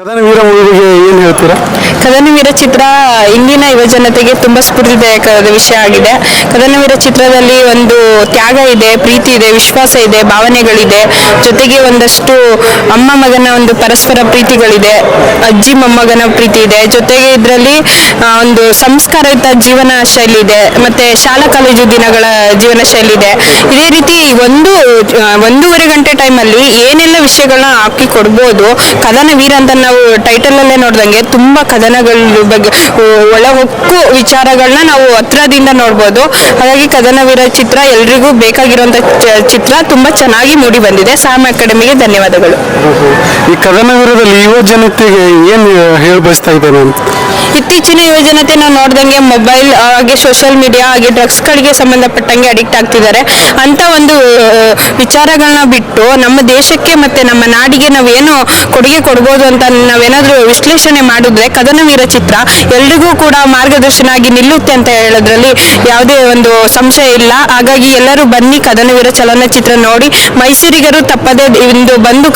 ಕದನ ಮೂವಿಗೆ ಏನು ಹೇಳ್ತೀರಾ? ಕದನವೀರ ಚಿತ್ರ ಇಂದಿನ ಯುವಜನತೆಗೆ ತುಂಬಾ ಸ್ಫೂರ್ತಿದಾಯಕವಾದ ವಿಷಯ ಆಗಿದೆ. ಕದನವೀರ ಚಿತ್ರದಲ್ಲಿ ಒಂದು ತ್ಯಾಗ ಇದೆ, ಪ್ರೀತಿ ಇದೆ, ವಿಶ್ವಾಸ ಇದೆ, ಭಾವನೆಗಳಿದೆ. ಜೊತೆಗೆ ಒಂದಷ್ಟು ಅಮ್ಮ ಮಗನ ಒಂದು ಪರಸ್ಪರ ಪ್ರೀತಿಗಳಿದೆ, ಅಜ್ಜಿ ಮೊಮ್ಮಗನ ಪ್ರೀತಿ ಇದೆ. ಜೊತೆಗೆ ಇದರಲ್ಲಿ ಒಂದು ಸಂಸ್ಕಾರಯುತ ಜೀವನ ಶೈಲಿ ಇದೆ. ಮತ್ತೆ ಶಾಲಾ ಕಾಲೇಜು ದಿನಗಳ ಜೀವನ ಶೈಲಿ ಇದೆ. ಇದೇ ರೀತಿ ಒಂದು ಒಂದೂವರೆ ಗಂಟೆ ಟೈಮಲ್ಲಿ ಏನೆಲ್ಲ ವಿಷಯಗಳನ್ನ ಹಾಕಿ ಕೊಡ್ಬೋದು, ಕದನ ವೀರ ಅಂತ ನಾವು ಟೈಟಲ್ ಅಲ್ಲೇ ನೋಡ್ದಂಗೆ ತುಂಬಾ ಕದನಗಳ ಬಗ್ಗೆ ಒಳ ಹೊಕ್ಕು ವಿಚಾರಗಳನ್ನ ನಾವು ಹತ್ರದಿಂದ ನೋಡ್ಬೋದು. ಹಾಗಾಗಿ ಕದನ ವೀರ ಚಿತ್ರ ಎಲ್ರಿಗೂ ಬೇಕಾಗಿರುವಂತ ಚಿತ್ರ ತುಂಬಾ ಚೆನ್ನಾಗಿ ಮೂಡಿ ಬಂದಿದೆ. ಸಾಮ್ ಅಕಾಡೆಮಿಗೆ ಧನ್ಯವಾದಗಳು. ಈ ಕದನ ವೀರದಲ್ಲಿ ಯುವ ಜನತೆಗೆ ಏನು ಹೇಳಿ ಬಯಸ್ತಾ ಇದ್ದೇನೆ ಇತ್ತೀಚಿನ ಯುವಜನತೆ ನಾವು ನೋಡ್ದಂಗೆ ಮೊಬೈಲ್ ಹಾಗೆ ಸೋಷಿಯಲ್ ಮೀಡಿಯಾ ಹಾಗೆ ಡ್ರಗ್ಸ್ಗಳಿಗೆ ಸಂಬಂಧಪಟ್ಟಂಗೆ ಅಡಿಕ್ಟ್ ಆಗ್ತಿದ್ದಾರೆ. ಅಂತ ಒಂದು ವಿಚಾರಗಳನ್ನ ಬಿಟ್ಟು ನಮ್ಮ ದೇಶಕ್ಕೆ ಮತ್ತೆ ನಮ್ಮ ನಾಡಿಗೆ ನಾವೇನು ಕೊಡುಗೆ ಕೊಡ್ಬೋದು ಅಂತ ನಾವೇನಾದ್ರೂ ವಿಶ್ಲೇಷಣೆ ಮಾಡಿದ್ರೆ ಕದನವೀರ ಚಿತ್ರ ಎಲ್ರಿಗೂ ಕೂಡ ಮಾರ್ಗದರ್ಶನ ಆಗಿ ನಿಲ್ಲುತ್ತೆ ಅಂತ ಹೇಳೋದ್ರಲ್ಲಿ ಯಾವುದೇ ಒಂದು ಸಂಶಯ ಇಲ್ಲ. ಹಾಗಾಗಿ ಎಲ್ಲರೂ ಬನ್ನಿ ಕದನವೀರ ಚಲನಚಿತ್ರ ನೋಡಿ. ಮೈಸೂರಿಗರು ತಪ್ಪದೆ ಇಂದು ಬಂದು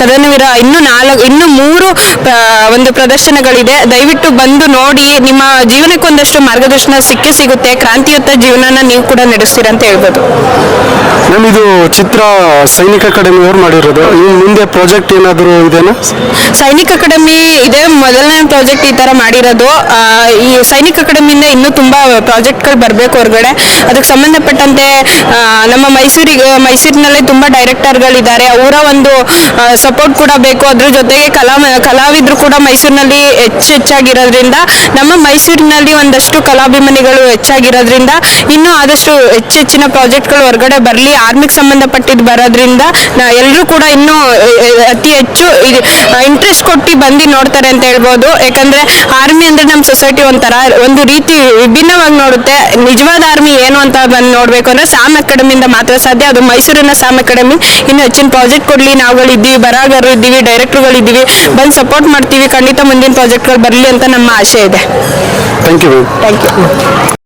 ಕದನವೀರ ಇನ್ನು ನಾಲ್ಕು, ಇನ್ನು ಮೂರು ಒಂದು ಪ್ರದರ್ಶನಗಳಿದೆ. ದಯವಿಟ್ಟು ಬಂದು ನೋಡಿ, ನಿಮ್ಮ ಜೀವನಕ್ಕೊಂದಷ್ಟು ಮಾರ್ಗದರ್ಶನ ಸಿಕ್ಕೇ ಸಿಗುತ್ತೆ. ಕ್ರಾಂತಿಯುತ ಜೀವನನ ನೀವು ಕೂಡ ನಡೆಸ್ತೀರಾ ಅಂತ ಹೇಳ್ಬೋದು. ಇದು ಚಿತ್ರ ಸೈನಿಕ ಅಕಾಡೆಮಿ ಅವ್ರು ಮಾಡಿರೋದು. ಇನ್ನು ಮುಂದೆ ಪ್ರಾಜೆಕ್ಟ್ ಏನಾದರೂ ಇದೇನಾ? ಸೈನಿಕ ಅಕಾಡೆಮಿ ಇದೆ. ಮೊದಲನೇ ಪ್ರಾಜೆಕ್ಟ್ ಈ ತರ ಮಾಡಿರೋದು. ಈ ಸೈನಿಕ ಅಕಾಡೆಮಿಯಿಂದ ಇನ್ನೂ ತುಂಬಾ ಪ್ರಾಜೆಕ್ಟ್ಗಳು ಬರಬೇಕು ಹೊರಗಡೆ. ಅದಕ್ಕೆ ಸಂಬಂಧಪಟ್ಟಂತೆ ನಮ್ಮ ಮೈಸೂರಿಗೆ, ಮೈಸೂರಿನಲ್ಲೇ ತುಂಬಾ ಡೈರೆಕ್ಟರ್ಗಳಿದ್ದಾರೆ ಅವರ ಒಂದು ಸಪೋರ್ಟ್ ಕೂಡ ಬೇಕು. ಅದ್ರ ಜೊತೆಗೆ ಕಲಾ, ಕಲಾವಿದರು ಕೂಡ ಮೈಸೂರಿನಲ್ಲಿ ಹೆಚ್ಚು ಹೆಚ್ಚಾಗಿರೋದ್ರಿಂದ, ನಮ್ಮ ಮೈಸೂರಿನಲ್ಲಿ ಒಂದಷ್ಟು ಕಲಾಭಿಮಾನಿಗಳು ಹೆಚ್ಚಾಗಿರೋದ್ರಿಂದ, ಇನ್ನೂ ಆದಷ್ಟು ಹೆಚ್ಚೆಚ್ಚಿನ ಪ್ರಾಜೆಕ್ಟ್ಗಳು ಹೊರಗಡೆ ಬರಲಿ ಆರ್ಮಿಗೆ ಸಂಬಂಧಪಟ್ಟಿದ್ದು ಬರೋದ್ರಿಂದ ಎಲ್ಲರೂ ಕೂಡ ಇನ್ನೂ ಅತಿ ಹೆಚ್ಚು ಇಂಟ್ರೆಸ್ಟ್ ಕೊಟ್ಟು ಬಂದು ನೋಡ್ತಾರೆ ಅಂತ ಹೇಳ್ಬೋದು. ಯಾಕಂದ್ರೆ ಆರ್ಮಿ ಅಂದ್ರೆ ನಮ್ಮ ಸೊಸೈಟಿ ಒಂಥರ ಒಂದು ರೀತಿ ವಿಭಿನ್ನವಾಗಿ ನೋಡುತ್ತೆ. ನಿಜವಾದ ಆರ್ಮಿ ಏನು ಅಂತ ಬಂದು ನೋಡ್ಬೇಕು ಅಂದ್ರೆ ಸಾಮ್ ಅಕಾಡೆಮಿಯಿಂದ ಮಾತ್ರ ಸಾಧ್ಯ. ಅದು ಮೈಸೂರಿನ ಸಾಮ್ ಅಕಾಡೆಮಿ. ಇನ್ನು ಹೆಚ್ಚಿನ ಪ್ರಾಜೆಕ್ಟ್ ಕೊಡ್ಲಿ ನಾವುಗಳು ಇದ್ದೀವಿ ಬರಹಗಾರರು ಇದ್ದೀವಿ ಡೈರೆಕ್ಟರ್ಗಳು ಇದ್ದೀವಿ. ಬಂದು ಸಪೋರ್ಟ್ ಮಾಡ್ತೀವಿ. ಖಂಡಿತ ಮುಂದಿನ ಪ್ರಾಜೆಕ್ಟ್ಗಳು ಬರಲಿ ಅಂತ ನಮ್ಮ ಆಶೆ ಇದೆ. Thank you thank you